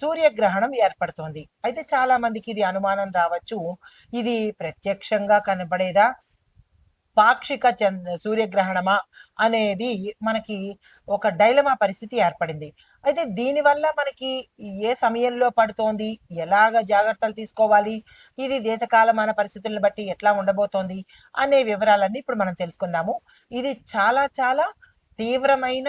సూర్యగ్రహణం ఏర్పడుతోంది. అయితే చాలా మందికి ఇది అనుమానం రావచ్చు. ఇది ప్రత్యక్షంగా కనబడేదా? పాక్షిక చంద్ర సూర్యగ్రహణమా? అనేది మనకి ఒక డైలమా పరిస్థితి ఏర్పడింది. అయితే దీనివల్ల మనకి ఏ సమయంలో పడుతోంది? ఎలాగ జాగ్రత్తలు తీసుకోవాలి? ఇది దేశకాలమాన పరిస్థితులను బట్టి ఎట్లా ఉండబోతోంది? అనే వివరాలన్నీ ఇప్పుడు మనం తెలుసుకుందాము. ఇది చాలా చాలా తీవ్రమైన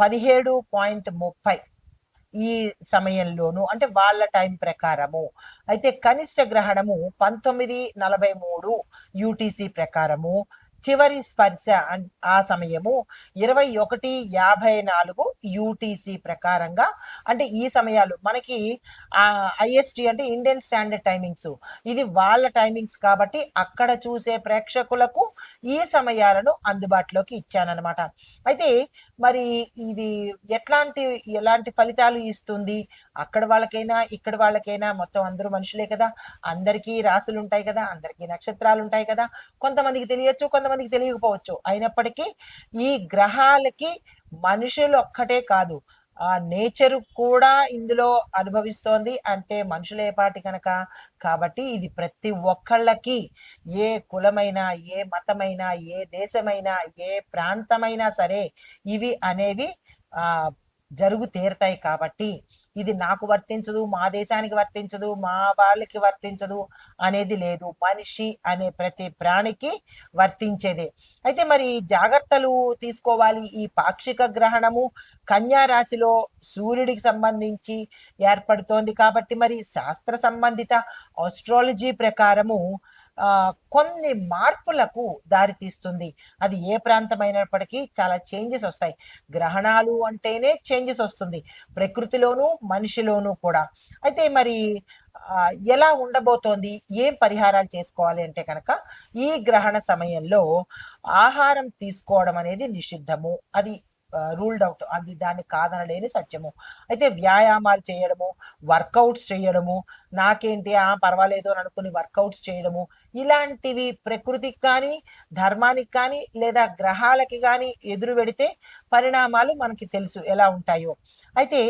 పదిహేడు పాయింట్ ముప్పై ఈ సమయంలోను అంటే వాళ్ళ టైం ప్రకారము. అయితే కనిష్ట గ్రహణము పంతొమ్మిది నలభై మూడు యూటీసీ ప్రకారము. చివరి స్పర్శ ఆ సమయము ఇరవై ఒకటి యాభై నాలుగు యూటీసీ ప్రకారంగా అంటే ఈ సమయాలు మనకి ఐఎస్టీ ఐఎస్టి అంటే ఇండియన్ స్టాండర్డ్ టైమింగ్స్ ఇది వాళ్ళ టైమింగ్స్ కాబట్టి అక్కడ చూసే ప్రేక్షకులకు ఈ సమయాలను అందుబాటులోకి ఇచ్చానన్నమాట. అయితే మరి ఇది ఎట్లాంటి ఎలాంటి ఫలితాలు ఇస్తుంది? అక్కడ వాళ్ళకైనా ఇక్కడ వాళ్ళకైనా మొత్తం అందరూ మనుషులే కదా. అందరికీ రాసులు ఉంటాయి కదా. అందరికీ నక్షత్రాలు ఉంటాయి కదా. కొంతమందికి తెలియచ్చు కొంతమందికి తెలియకపోవచ్చు. అయినప్పటికీ ఈ గ్రహాలకి మనుషులు ఒక్కటే కాదు. ఆ నేచర్ కూడా ఇందులో అనుభవిస్తోంది. అంటే మనుషులే పాటి కనుక కాబట్టి ఇది ప్రతి ఒక్కళ్ళకి ఏ కులమైనా ఏ మతమైనా ఏ దేశమైనా ఏ ప్రాంతమైనా సరే ఇవి అనేవి ఆ జరుగు తీరతాయి కాబట్టి ఇది నాకు వర్తించదు మా దేశానికి వర్తించదు మా వాళ్ళకి వర్తించదు అనేది లేదు. మనిషి అనే ప్రతి ప్రాణికి వర్తించేదే. అయితే మరి జాగ్రత్తలు తీసుకోవాలి ఈ పాక్షిక గ్రహణము. కన్యా రాశిలో సూర్యుడికి సంబంధించి ఏర్పడుతోంది కాబట్టి మరి శాస్త్ర సంబంధిత ఆస్ట్రాలజీ ప్రకారము కొన్ని మార్పులకు దారితీస్తుంది. అది ఏ ప్రాంతమైనప్పటికీ చాలా చేంజెస్ వస్తాయి. గ్రహణాలు అంటేనే చేంజెస్ వస్తుంది. ప్రకృతిలోను మనిషిలోను కూడా. అయితే మరి ఎలా ఉండబోతోంది? ఏం పరిహారాలు చేసుకోవాలి అంటే కనుక ఈ గ్రహణ సమయంలో ఆహారం తీసుకోవడం అనేది నిషిద్ధము. అది రూల్డ్ అవుట్. అది దాన్ని కాదనలేని సత్యము. అయితే వ్యాయామాలు చేయడము వర్కౌట్స్ చేయడము నాకేంటి ఆ పర్వాలేదు అని అనుకుని వర్కౌట్స్ చేయడము ఇలాంటివి ప్రకృతికి కానీ ధర్మానికి కానీ లేదా గ్రహాలకి కానీ ఎదురు పెడితే పరిణామాలు మనకి తెలుసు ఎలా ఉంటాయో. అయితే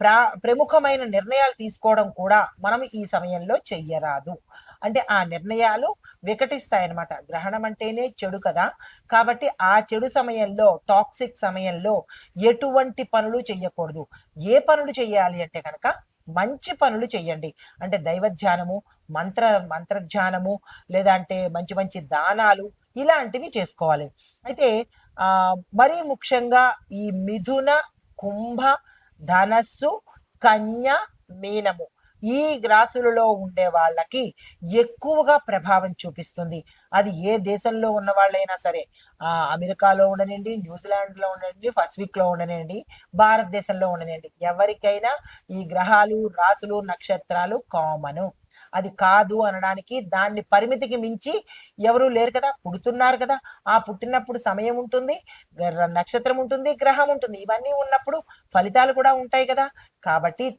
ప్రా ప్రముఖమైన నిర్ణయాలు తీసుకోవడం కూడా మనం ఈ సమయంలో చెయ్యరాదు. అంటే ఆ నిర్ణయాలు వికటిస్తాయన్నమాట. గ్రహణం అంటేనే చెడు కదా. కాబట్టి ఆ చెడు సమయంలో టాక్సిక్ సమయంలో ఎటువంటి పనులు చెయ్యకూడదు. ఏ పనులు చెయ్యాలి అంటే కనుక మంచి పనులు చేయండి అంటే దైవ ధ్యానము మంత్ర మంత్రధ్యానము లేదా అంటే మంచి మంచి దానాలు ఇలాంటివి చేసుకోవాలి. అయితే ఆ మరీ ముఖ్యంగా ఈ మిథున కుంభ ధనస్సు కన్య మీనము ఈ రాశులలో ఉండే వాళ్ళకి ఎక్కువగా ప్రభావం చూపిస్తుంది. అది ఏ దేశంలో ఉన్న వాళ్ళైనా సరే ఆ అమెరికాలో ఉండనండి న్యూజిలాండ్లో ఉండనండి పసిఫిక్లో ఉండనండి భారతదేశంలో ఉండనండి ఎవరికైనా ఈ గ్రహాలు రాసులు నక్షత్రాలు కామను. అది కాదు అనడానికి దాన్ని పరిమితికి మించి ఎవరు లేరు కదా పుడుతున్నారు కదా. ఆ పుట్టినప్పుడు సమయం ఉంటుంది గ్ర- నక్షత్రం ఉంటుంది గ్రహం ఉంటుంది. ఇవన్నీ ఉన్నప్పుడు ఫలితాలు కూడా ఉంటాయి కదా. కాబట్టి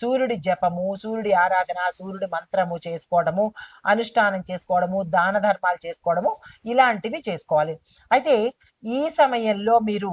సూర్యుడి జపము సూర్యుడి ఆరాధన సూర్యుడి మంత్రము చేసుకోవడము అనుష్ఠానం చేసుకోవడము దాన ధర్మాలు చేసుకోవడము ఇలాంటివి చేసుకోవాలి. అయితే ఈ సమయంలో మీరు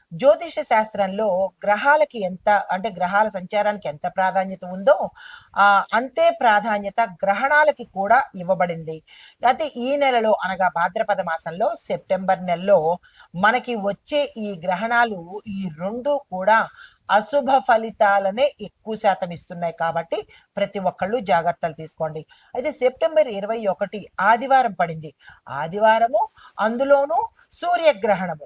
జ్యోతిష శాస్త్రంలో గ్రహాలకి ఎంత అంటే గ్రహాల సంచారానికి ఎంత ప్రాధాన్యత ఉందో ఆ అంతే ప్రాధాన్యత గ్రహణాలకి కూడా ఇవ్వబడింది. అయితే ఈ నెలలో అనగా భాద్రపద మాసంలో సెప్టెంబర్ నెలలో మనకి వచ్చే ఈ గ్రహణాలు ఈ రెండు కూడా అశుభ ఫలితాలనే ఎక్కువ శాతం ఇస్తున్నాయి కాబట్టి ప్రతి ఒక్కళ్ళు జాగ్రత్తలు తీసుకోండి. అయితే సెప్టెంబర్ ఇరవై ఒకటి ఆదివారం పడింది. ఆదివారము అందులోనూ సూర్యగ్రహణము.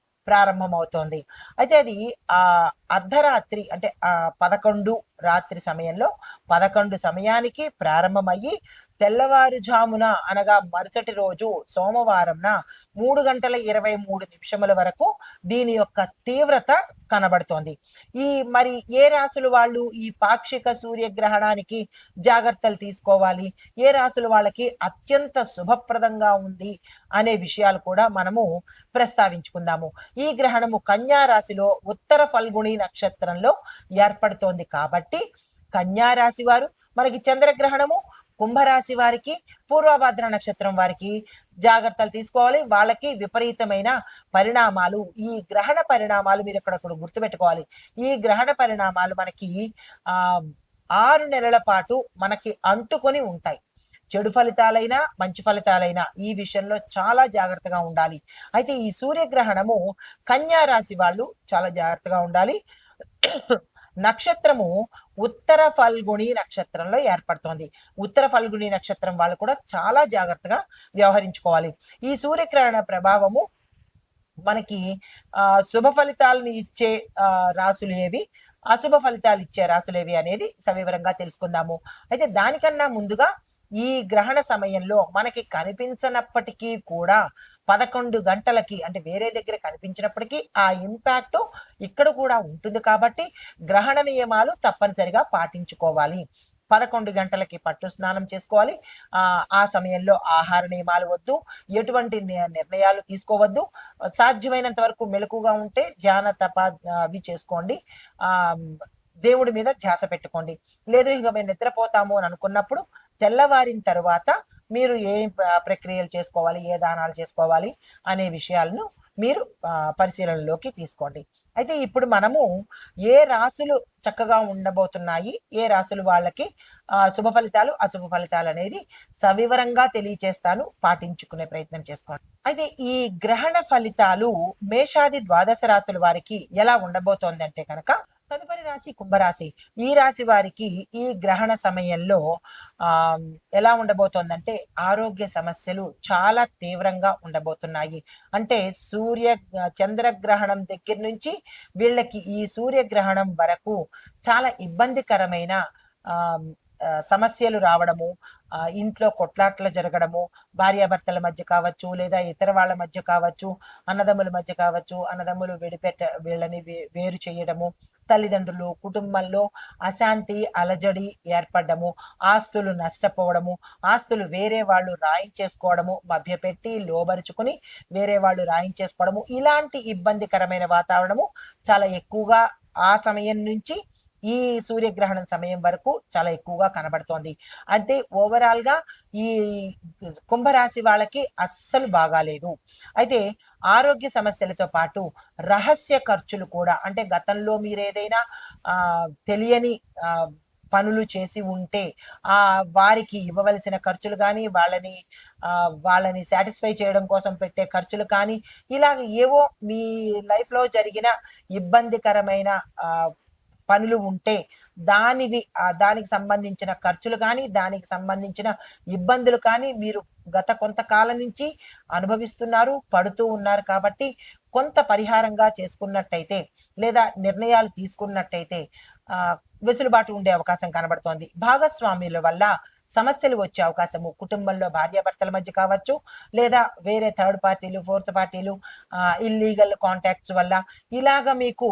ప్రారంభమవుతోంది. అయితే అది ఆ అర్ధరాత్రి అంటే ఆ పదకొండు రాత్రి సమయంలో పదకొండు సమయానికి ప్రారంభమయ్యి తెల్లవారుజామున అనగా మరుసటి రోజు సోమవారంన మూడు గంటల ఇరవై మూడు నిమిషముల వరకు దీని యొక్క తీవ్రత కనబడుతోంది. ఈ మరి ఏ రాసులు వాళ్ళు ఈ పాక్షిక సూర్యగ్రహణానికి జాగ్రత్తలు తీసుకోవాలి? ఏ రాసులు వాళ్ళకి అత్యంత శుభప్రదంగా ఉంది అనే విషయాలు కూడా మనము ప్రస్తావించుకుందాము. ఈ గ్రహణము కన్యా రాశిలో ఉత్తర ఫల్గుణి నక్షత్రంలో ఏర్పడుతోంది కాబట్టి కన్యా రాశి వారు మనకి చంద్రగ్రహణము కుంభరాశి వారికి పూర్వభద్ర నక్షత్రం వారికి జాగ్రత్తలు తీసుకోవాలి. వాళ్ళకి విపరీతమైన పరిణామాలు ఈ గ్రహణ పరిణామాలు మీరు ఇక్కడ గుర్తుపెట్టుకోవాలి. ఈ గ్రహణ పరిణామాలు మనకి ఆ ఆరు నెలల పాటు మనకి అంటుకొని ఉంటాయి. చెడు ఫలితాలైనా మంచి ఫలితాలైనా ఈ విషయంలో చాలా జాగ్రత్తగా ఉండాలి. అయితే ఈ సూర్యగ్రహణము కన్యా రాశి వాళ్ళు చాలా జాగ్రత్తగా ఉండాలి. నక్షత్రము ఉత్తర ఫల్గుణి నక్షత్రంలో ఏర్పడుతోంది. ఉత్తర ఫల్గుణి నక్షత్రం వాళ్ళు కూడా చాలా జాగ్రత్తగా వ్యవహరించుకోవాలి. ఈ సూర్యగ్రహణ ప్రభావము మనకి ఆ శుభ ఫలితాలను ఇచ్చే ఆ రాసులు ఏవి అశుభ ఫలితాలు ఇచ్చే రాసులు ఏవి అనేది సవివరంగా తెలుసుకుందాము. అయితే దానికన్నా ముందుగా ఈ గ్రహణ సమయంలో మనకి కనిపించనప్పటికీ కూడా పదకొండు గంటలకి అంటే వేరే దగ్గర కనిపించినప్పటికీ ఆ ఇంపాక్ట్ ఇక్కడ కూడా ఉంటుంది కాబట్టి గ్రహణ నియమాలు తప్పనిసరిగా పాటించుకోవాలి. పదకొండు గంటలకి పట్టు స్నానం చేసుకోవాలి. ఆ ఆ సమయంలో ఆహార నియమాలు వద్దు. ఎటువంటి ని- నిర్ణయాలు తీసుకోవద్దు. సాధ్యమైనంత వరకు మెలకుగా ఉంటే ధ్యాన తప అవి చేసుకోండి. ఆ దేవుడి మీద ధ్యాస పెట్టుకోండి. లేదు ఇక మేము నిద్రపోతాము అని అనుకున్నప్పుడు తెల్లవారిన తర్వాత మీరు ఏ ప్రక్రియలు చేసుకోవాలి ఏ దానాలు చేసుకోవాలి అనే విషయాలను మీరు పరిశీలనలోకి తీసుకోండి. అయితే ఇప్పుడు మనము ఏ రాసులు చక్కగా ఉండబోతున్నాయి ఏ రాసులు వాళ్ళకి శుభ ఫలితాలు అశుభ ఫలితాలు అనేది సవివరంగా తెలియచేస్తాను పాటించుకునే ప్రయత్నం చేసుకోండి. అయితే ఈ గ్రహణ ఫలితాలు మేషాది ద్వాదశ రాసుల వారికి ఎలా ఉండబోతోంది అంటే కనుక తదుపరి రాశి కుంభరాశి. ఈ రాశి వారికి ఈ గ్రహణ సమయంలో ఆ ఎలా ఉండబోతోందంటే ఆరోగ్య సమస్యలు చాలా తీవ్రంగా ఉండబోతున్నాయి. అంటే సూర్య చంద్రగ్రహణం దగ్గర నుంచి వీళ్ళకి ఈ సూర్యగ్రహణం వరకు చాలా ఇబ్బందికరమైన ఆ సమస్యలు రావడము ఇంట్లో కొట్లాట్లు జరగడము భార్యాభర్తల మధ్య కావచ్చు లేదా ఇతర వాళ్ళ మధ్య కావచ్చు అన్నదమ్ముల మధ్య కావచ్చు అన్నదమ్ములు విడిపెట్ట వీళ్ళని వే- వేరు చేయడము తల్లిదండ్రులు కుటుంబంలో అశాంతి అలజడి ఏర్పడము ఆస్తులు నష్టపోవడము ఆస్తులు వేరే వాళ్ళు రాయించేసుకోవడము మభ్యపెట్టి లోబరుచుకుని వేరే వాళ్ళు రాయించేసుకోవడము ఇలాంటి ఇబ్బందికరమైన వాతావరణము చాలా ఎక్కువగా ఆ సమయం నుంచి ఈ సూర్యగ్రహణం సమయం వరకు చాలా ఎక్కువగా కనబడుతోంది. అంటే ఓవరాల్గా ఈ కుంభరాశి వాళ్ళకి అస్సలు బాగాలేదు. అయితే ఆరోగ్య సమస్యలతో పాటు రహస్య ఖర్చులు కూడా అంటే గతంలో మీరు ఏదైనా ఆ తెలియని ఆ పనులు చేసి ఉంటే ఆ వారికి ఇవ్వవలసిన ఖర్చులు కానీ వాళ్ళని వాళ్ళని సాటిస్ఫై చేయడం కోసం పెట్టే ఖర్చులు కానీ ఇలాగ ఏవో మీ లైఫ్లో జరిగిన ఇబ్బందికరమైన పనులు ఉంటే దానివి దానికి సంబంధించిన ఖర్చులు కానీ దానికి సంబంధించిన ఇబ్బందులు కానీ మీరు గత కొంతకాలం నుంచి అనుభవిస్తున్నారు పడుతూ ఉన్నారు కాబట్టి కొంత పరిహారంగా చేసుకున్నట్టయితే లేదా నిర్ణయాలు తీసుకున్నట్టయితే ఆ వెసులుబాటు ఉండే అవకాశం కనబడుతోంది. భాగస్వామ్యుల వల్ల సమస్యలు వచ్చే అవకాశము. కుటుంబంలో భార్యాభర్తల మధ్య కావచ్చు లేదా వేరే థర్డ్ పార్టీలు ఫోర్త్ పార్టీలు ఇల్లీగల్ కాంటాక్ట్స్ వల్ల ఇలాగ మీకు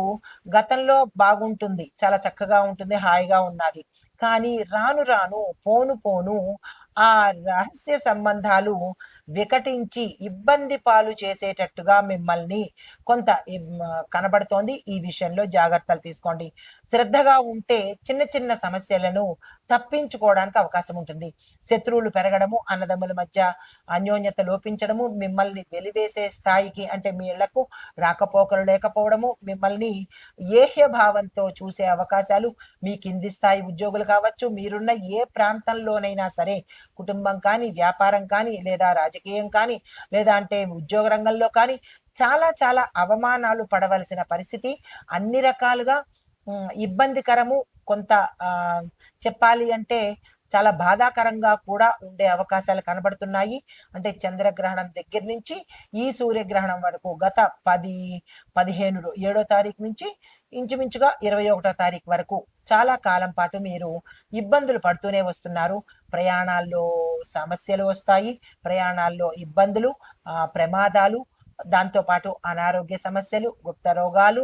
గతంలో బాగుంటుంది. చాలా చక్కగా ఉంటుంది హాయిగా ఉన్నది. కానీ రాను రాను పోను పోను ఆ రహస్య సంబంధాలు వికటించి ఇబ్బంది పాలు చేసేటట్టుగా మిమ్మల్ని కొంత కనబడుతోంది. ఈ విషయంలో జాగ్రత్తలు తీసుకోండి. శ్రద్ధగా ఉంటే చిన్న చిన్న సమస్యలను తప్పించుకోవడానికి అవకాశం ఉంటుంది. శత్రువులు పెరగడము అన్నదమ్ముల మధ్య అన్యోన్యత లోపించడము మిమ్మల్ని వెలివేసే స్థాయికి అంటే మీ ఇళ్ళకు రాకపోకలు లేకపోవడము మిమ్మల్ని ఏహ్య భావంతో చూసే అవకాశాలు మీ కింది స్థాయి ఉద్యోగులు కావచ్చు మీరున్న ఏ ప్రాంతంలోనైనా సరే కుటుంబం కానీ వ్యాపారం కానీ లేదా రాజకీయం కానీ లేదా అంటే ఉద్యోగ రంగంలో కానీ చాలా చాలా అవమానాలు పడవలసిన పరిస్థితి. అన్ని రకాలుగా ఇబ్బందికరము కొంత చెప్పాలి అంటే చాలా బాధాకరంగా కూడా ఉండే అవకాశాలు కనబడుతున్నాయి. అంటే చంద్రగ్రహణం దగ్గర నుంచి ఈ సూర్యగ్రహణం వరకు గత పది పదిహేను ఏడో తారీఖు నుంచి ఇంచుమించుగా ఇరవై ఒకటో తారీఖు వరకు చాలా కాలం పాటు మీరు ఇబ్బందులు పడుతూనే వస్తున్నారు. ప్రయాణాల్లో సమస్యలు వస్తాయి. ప్రయాణాల్లో ఇబ్బందులు ప్రమాదాలు దాంతో పాటు అనారోగ్య సమస్యలు గుప్త రోగాలు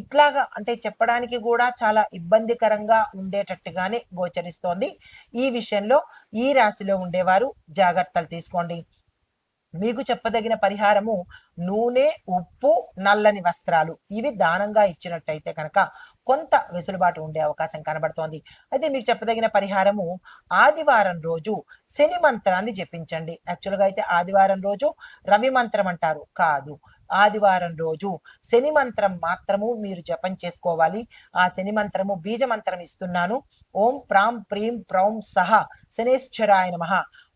ఇట్లాగా అంటే చెప్పడానికి కూడా చాలా ఇబ్బందికరంగా ఉండేటట్టుగానే గోచరిస్తోంది. ఈ విషయంలో ఈ రాశిలో ఉండేవారు జాగ్రత్తలు తీసుకోండి. మీకు చెప్పదగిన పరిహారము నూనె ఉప్పు నల్లని వస్త్రాలు. ఇవి దానంగా ఇచ్చినట్టయితే కనుక కొంత వెసులుబాటు ఉండే అవకాశం కనబడుతోంది. అయితే మీకు చెప్పదగిన పరిహారము ఆదివారం రోజు శని మంత్రాన్ని జపించండి. యాక్చువల్గా అయితే ఆదివారం రోజు రవి మంత్రం అంటారు. కాదు. ఆదివారం రోజు శని మంత్రం మాత్రము మీరు జపం చేసుకోవాలి. ఆ శని మంత్రము బీజ మంత్రం ఇస్తున్నాను. ఓం ప్రాం ప్రీం ప్రౌం సహ శనేశ్వరాయ నమ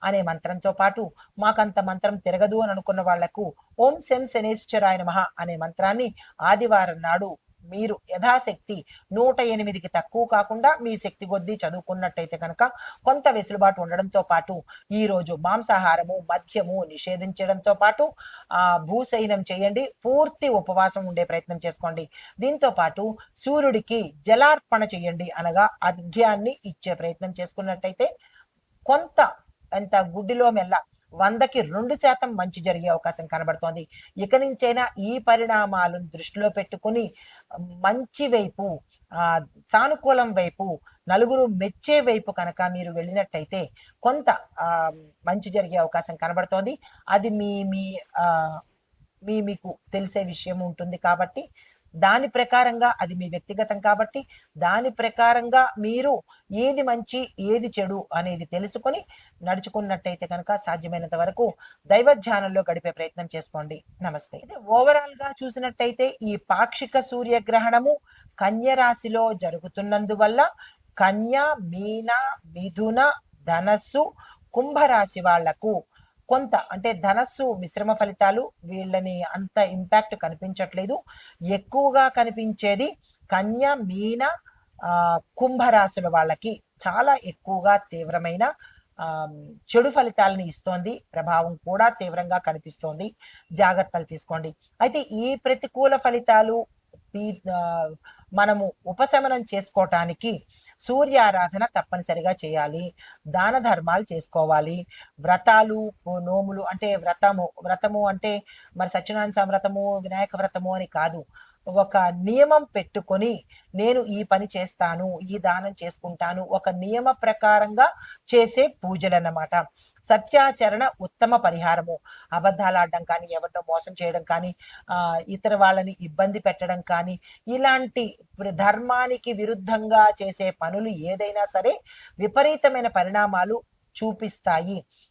అనే మంత్రంతో పాటు మాకంత మంత్రం తిరగదు అని అనుకున్న వాళ్ళకు ఓం శం శనేశ్వరాయ నమ అనే మంత్రాన్ని ఆదివారం నాడు మీరు యథాశక్తి నూట ఎనిమిదికి తక్కువ కాకుండా మీ శక్తి కొద్దీ చదువుకున్నట్టయితే కనుక కొంత వెసులుబాటు ఉండడంతో పాటు ఈరోజు మాంసాహారము మద్యము నిషేధించడంతో పాటు ఆ భూశయనం చేయండి పూర్తి ఉపవాసం ఉండే ప్రయత్నం చేసుకోండి. దీంతో పాటు సూర్యుడికి జలార్పణ చేయండి అనగా అర్ఘ్యాన్ని ఇచ్చే ప్రయత్నం చేసుకున్నట్టయితే కొంత ఎంత గుడ్డిలో మెల్ల వందకి రెండు శాతం మంచి జరిగే అవకాశం కనబడుతోంది. ఇక నుంచైనా ఈ పరిణామాలను దృష్టిలో పెట్టుకుని మంచి వైపు ఆ సానుకూలం వైపు నలుగురు మెచ్చే వైపు కనుక మీరు వెళ్ళినట్టయితే కొంత మంచి జరిగే అవకాశం కనబడుతోంది. అది మీ మీ మీ మీకు తెలిసే విషయం ఉంటుంది కాబట్టి దాని ప్రకారంగా అది మీ వ్యక్తిగతం కాబట్టి దాని ప్రకారంగా మీరు ఏది మంచి ఏది చెడు అనేది తెలుసుకొని నడుచుకున్నట్టయితే కనుక సాధ్యమైనంత వరకు దైవ ధ్యానంలో గడిపే ప్రయత్నం చేసుకోండి. నమస్తే. అయితే ఓవరాల్గా చూసినట్టయితే ఈ పాక్షిక సూర్యగ్రహణము కన్య రాశిలో జరుగుతున్నందువల్ల కన్య మీన మిథున ధనస్సు కుంభరాశి వాళ్ళకు కొంత అంటే ధనస్సు మిశ్రమ ఫలితాలు వీళ్ళని అంత ఇంపాక్ట్ కనిపించట్లేదు. ఎక్కువగా కనిపించేది కన్య మీన కుంభరాశుల వాళ్ళకి చాలా ఎక్కువగా తీవ్రమైన చెడు ఫలితాలను ఇస్తోంది. ప్రభావం కూడా తీవ్రంగా కనిపిస్తోంది. జాగ్రత్తలు తీసుకోండి. అయితే ఈ ప్రతికూల ఫలితాలు మనము ఉపశమనం చేసుకోవటానికి సూర్యారాధన తప్పనిసరిగా చేయాలి. దాన ధర్మాలు చేసుకోవాలి. వ్రతాలు నోములు అంటే వ్రతము వ్రతము అంటే మరి సత్యనారాయణ స్వామి వ్రతము వినాయక వ్రతము అని కాదు. ఒక నియమం పెట్టుకొని నేను ఈ పని చేస్తాను ఈ దానం చేసుకుంటాను ఒక నియమ ప్రకారంగా చేసే పూజలు అన్నమాట సత్యాచరణ ఉత్తమ పరిహారము. అబద్ధాలు ఆడడం కానీ ఎవరినో మోసం చేయడం కానీ ఆ ఇతర వాళ్ళని ఇబ్బంది పెట్టడం కానీ ఇలాంటి ధర్మానికి విరుద్ధంగా చేసే పనులు ఏదైనా సరే విపరీతమైన పరిణామాలు చూపిస్తాయి.